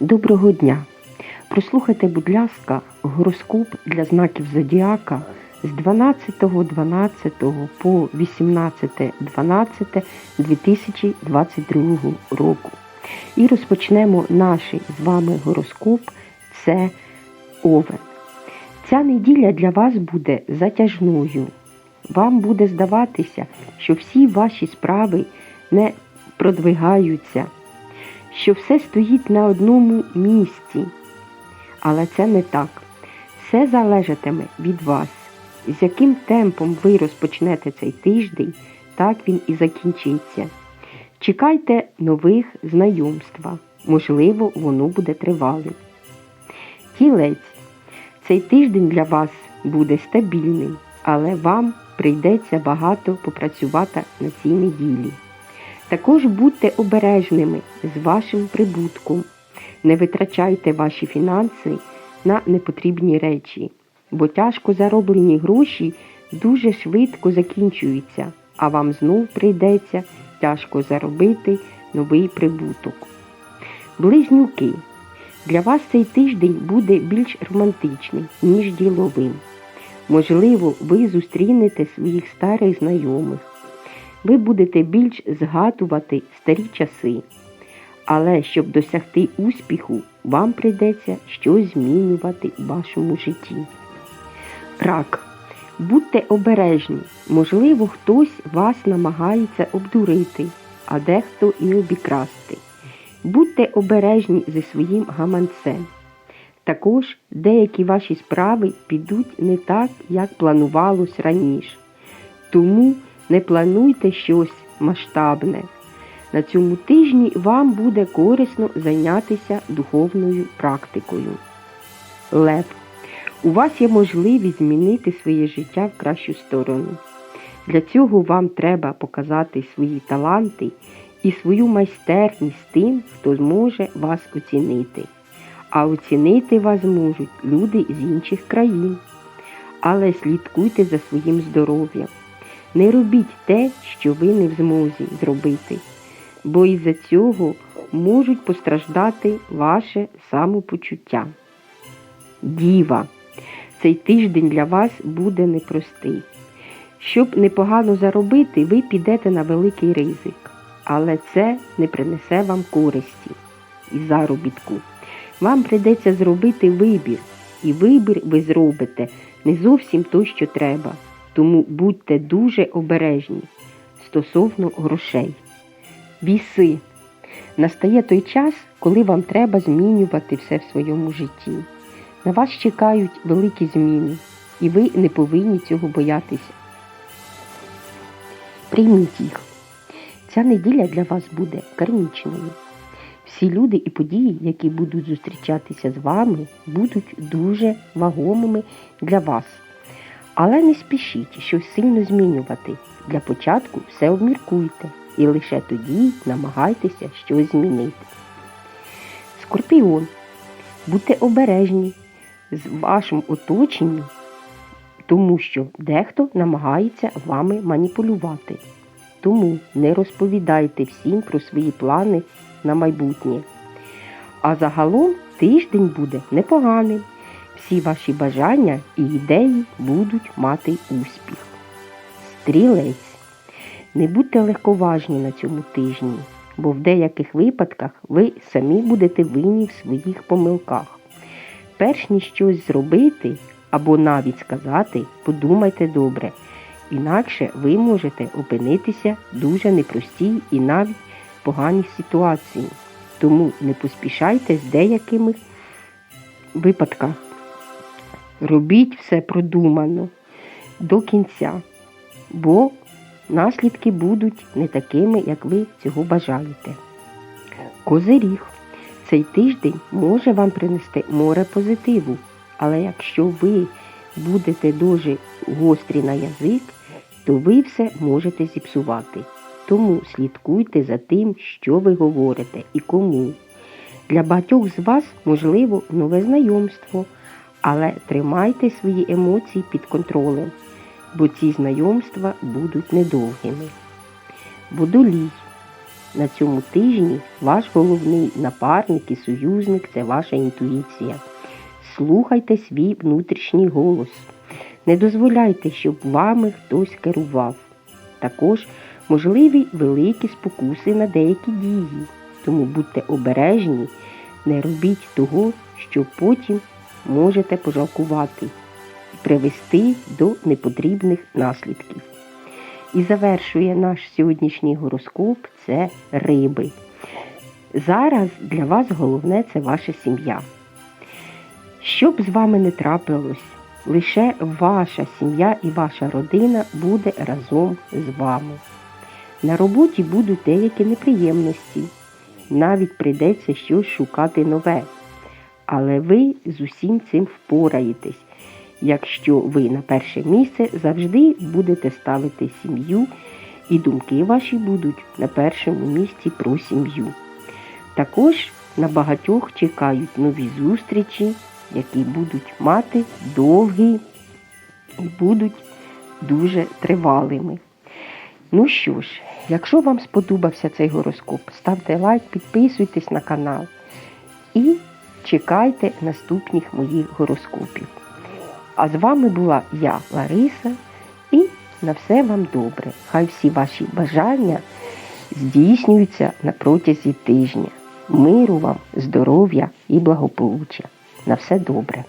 Доброго дня! Прослухайте, будь ласка, гороскоп для знаків Зодіака з 12.12 по 18.12.2022 року. І розпочнемо наш з вами гороскоп. Це Овен. Ця неділя для вас буде затяжною. Вам буде здаватися, що всі ваші справи не продвигаються, що все стоїть на одному місці. Але це не так. Все залежатиме від вас. З яким темпом ви розпочнете цей тиждень, так він і закінчиться. Чекайте нових знайомства. Можливо, воно буде тривалим. Тілець. Цей тиждень для вас буде стабільним, але вам прийдеться багато попрацювати на цій неділі. Також будьте обережними з вашим прибутком. Не витрачайте ваші фінанси на непотрібні речі, бо тяжко зароблені гроші дуже швидко закінчуються, а вам знов прийдеться тяжко заробити новий прибуток. Близнюки. Для вас цей тиждень буде більш романтичним, ніж діловим. Можливо, ви зустрінете своїх старих знайомих. Ви будете більш згадувати старі часи. Але щоб досягти успіху, вам прийдеться щось змінювати в вашому житті. Рак. Будьте обережні. Можливо, хтось вас намагається обдурити, а дехто і обікрасти. Будьте обережні зі своїм гаманцем. Також деякі ваші справи підуть не так, як планувалось раніше. Тому не плануйте щось масштабне. На цьому тижні вам буде корисно зайнятися духовною практикою. Лев. У вас є можливість змінити своє життя в кращу сторону. Для цього вам треба показати свої таланти і свою майстерність тим, хто зможе вас оцінити. А оцінити вас можуть люди з інших країн. Але слідкуйте за своїм здоров'ям. Не робіть те, що ви не в змозі зробити, бо із-за цього можуть постраждати ваше самопочуття. Діва. Цей тиждень для вас буде непростий. Щоб непогано заробити, ви підете на великий ризик, але це не принесе вам користі і заробітку. Вам прийдеться зробити вибір, і вибір ви зробите не зовсім той, що треба. Тому будьте дуже обережні стосовно грошей. Віси. Настає той час, коли вам треба змінювати все в своєму житті. На вас чекають великі зміни, і ви не повинні цього боятися. Прийміть їх. Ця неділя для вас буде кармічною. Всі люди і події, які будуть зустрічатися з вами, будуть дуже вагомими для вас. Але не спішіть щось сильно змінювати. Для початку все обміркуйте і лише тоді намагайтеся щось змінити. Скорпіон. Будьте обережні з вашим оточенням, тому що дехто намагається вами маніпулювати. Тому не розповідайте всім про свої плани на майбутнє. А загалом тиждень буде непоганим. Всі ваші бажання і ідеї будуть мати успіх. Стрілець. Не будьте легковажні на цьому тижні, бо в деяких випадках ви самі будете винні в своїх помилках. Перш ніж щось зробити або навіть сказати, подумайте добре, інакше ви можете опинитися в дуже непростій і навіть поганій ситуації. Тому не поспішайте з деякими випадках. Робіть все продумано до кінця, бо наслідки будуть не такими, як ви цього бажаєте. Козиріг. Цей тиждень може вам принести море позитиву, але якщо ви будете дуже гострі на язик, то ви все можете зіпсувати. Тому слідкуйте за тим, що ви говорите і кому. Для багатьох з вас можливо нове знайомство, але тримайте свої емоції під контролем, бо ці знайомства будуть недовгими. Водолій. на цьому тижні ваш головний напарник і союзник це ваша інтуїція. Слухайте свій внутрішній голос. Не дозволяйте, щоб вами хтось керував. Також можливі великі спокуси на деякі дії, тому будьте обережні, не робіть того, що потім можете пожалкувати і привести до непотрібних наслідків. І завершує наш сьогоднішній гороскоп це риби. Зараз для вас головне це ваша сім'я. Що б з вами не трапилось, лише ваша сім'я і ваша родина буде разом з вами. На роботі будуть деякі неприємності, навіть прийдеться щось шукати нове. Але ви з усім цим впораєтесь, якщо ви на перше місце завжди будете ставити сім'ю, і думки ваші будуть на першому місці про сім'ю. Також на багатьох чекають нові зустрічі, які будуть мати довгі і будуть дуже тривалими. Ну що ж, якщо вам сподобався цей гороскоп, ставте лайк, підписуйтесь на канал і чекайте наступних моїх гороскопів. А з вами була я, Лариса, і на все вам добре. Хай всі ваші бажання здійснюються на протязі тижня. Миру вам, здоров'я і благополуччя. На все добре.